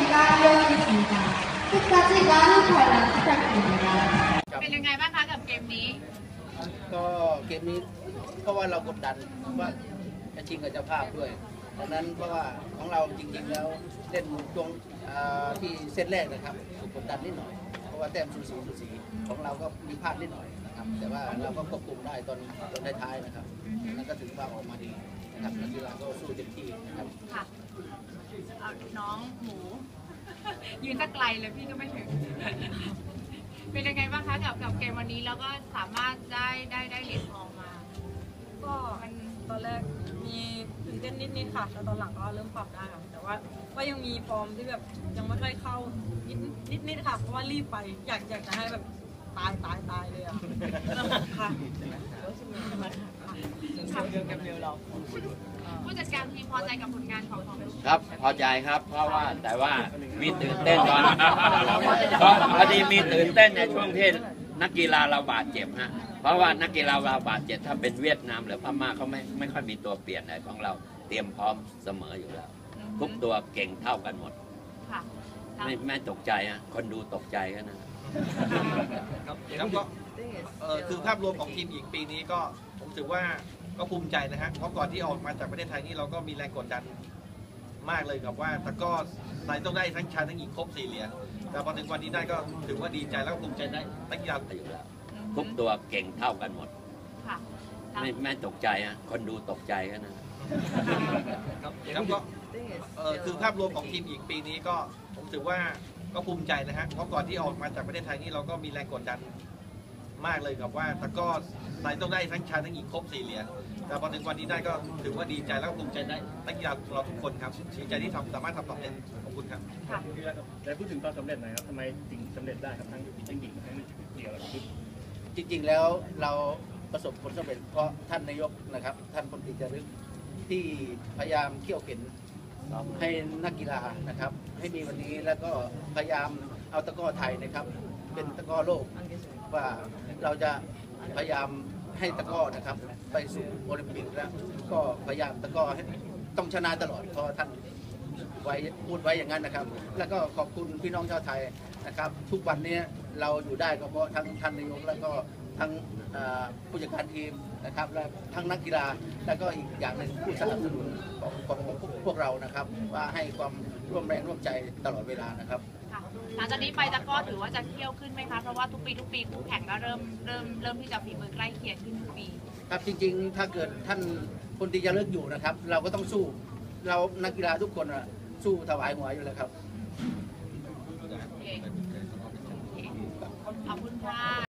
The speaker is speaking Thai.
ก15 20ค่ะพี่กาจจิกาลูกถอยหลังจากกลุ่มนะเป็นยังไงบ้างคะกับเกมนี้ ก็เกมนี้เพราะว่าเรากดดันว่าจะชิงกับเจ้าภาพด้วยดังนั้นเพราะว่าของเราจริงๆแล้วเล่นตรงที่เส้นแรกนะครับถูกกดดันนิดหน่อย เพราะว่าแต้มสูสีสูสีของเราก็มีพลาดนิดหน่อยนะครับ แต่ว่าเราก็ควบคุมได้ตอนตอนท้ายๆนะครับ นั้นก็ถึงว่าออกมาดีนะครับแล้วที่เราก็สู้เต็มที่ ยืนสักไกลเลยพี่ก็ไม่ถึง เป็นยังไงบ้างคะกับกับเกมวันนี้แล้วก็สามารถได้ได้ได้เหรียญทองมา ก็ตอนแรกมีตื่นเต้นนิดๆค่ะแต่ตอนหลังก็เริ่มปรับได้ค่ะ แต่ว่าก็ยังมีฟอร์มที่แบบยังไม่ค่อยเข้านิดนิดๆค่ะ เพราะว่ารีบไปอยากอยากจะให้แบบตายตายตายเลยอะค่ะ ผู้จัดการทีมพอใจกับผลงานของของลูกครับพอใจครับเพราะว่าแต่ว่ามีตื่นเต้นตอนเพราะพอดีมีตื่นเต้นในช่วงที่นักกีฬาเราบาดเจ็บฮะเพราะว่านักกีฬาเราบาดเจ็บถ้าเป็นเวียดนามหรือพม่าเขาไม่ไม่ค่อยมีตัวเปลี่ยนไหนของเราเตรียมพร้อมเสมออยู่แล้ว ทุกตัวเก่งเท่ากันหมดค่ะครับไม่ไม่ตกใจฮะคนดูตกใจกันนะ ครับครับก็เอ่อคือภาพรวมของทีมหญิงปีนี้ก็ผมถือว่า ก็ภูมิใจนะฮะเพราะก่อนที่ออกมาจากประเทศไทยนี่เราก็มีแรงกดดันมากเลยกับว่าแต่ก็ไทยต้องได้ทั้งชายทั้งหญิงครบสี่เหรียญแต่พอถึงวันนี้ได้ก็ถือว่าดีใจแล้วก็ภูมิใจได้นักกีฬาอยู่แล้วทุกตัวเก่งเท่ากันหมดค่ะครับไม่ไม่ตกใจฮะคนดูตกใจกันนะครับครับก็เอ่อคือภาพรวมของทีมหญิงปีนี้ก็ผมถือว่าก็ภูมิใจนะฮะเพราะก่อนที่ออกมาจากประเทศไทยนี่เราก็มีแรงกดดัน มากเลยกับว่าแต่ก็ไทยต้องได้ทั้งชายทั้งหญิงครบสี่เหรียญแต่พอถึงวันนี้ได้ก็ถือว่าดีใจแล้วก็ภูมิใจได้นักกีฬาของเราทุกคนครับดีใจที่ทำสามารถทำสำเร็จขอบคุณครับค่ะแต่พูดถึงตอนสำเร็จหน่อยครับทำไมถึงสำเร็จได้ครับทั้งทั้งหญิงทั้งเดี่ยวและชุดจริง ๆ แล้วเราประสบผลสำเร็จเพราะท่านนายกนะครับ ท่านพลตรีจารึกที่พยายามเขี่ยวเข็นให้นักกีฬานะครับ ให้มีวันนี้แล้วก็พยายามเอาตะกร้อไทยนะครับ เป็นตะกร้อโลก ว่าเราจะพยายามให้ตะก้อนะครับ ไปสู่โอลิมปิกแล้วก็พยายามตะก้อให้ต้องชนะตลอดเพราะท่านไว้พูดไว้อย่างนั้นนะครับ แล้วก็ขอบคุณพี่น้องชาวไทยนะครับ ทุกวันนี้เราอยู่ได้ก็เพราะทั้งท่านนายกแล้วก็ทั้งผู้จัดการทีมนะครับและทั้งนักกีฬาแล้วก็อีกอย่างหนึ่งผู้สนับสนุนของของพวกเรานะครับ ว่าให้ความ ร่วมแรงร่วมใจตลอดเวลานะครับ ค่ะหลังจากนี้ไปตะกร้อถือว่าจะเที่ยวขึ้นไหมคะ เพราะว่าทุกปีทุกปีคู่แข่งก็เริ่มเริ่มเริ่มที่จะฝีมือใกล้เคียงขึ้นทุกปี ครับจริงๆ ถ้าเกิดท่านพลตรีจะเลิกอยู่นะครับ เราก็ต้องสู้ เรานักกีฬาทุกคนอะสู้ถวายหัวอยู่แล้วครับ โอเคโอเคขอบคุณค่ะ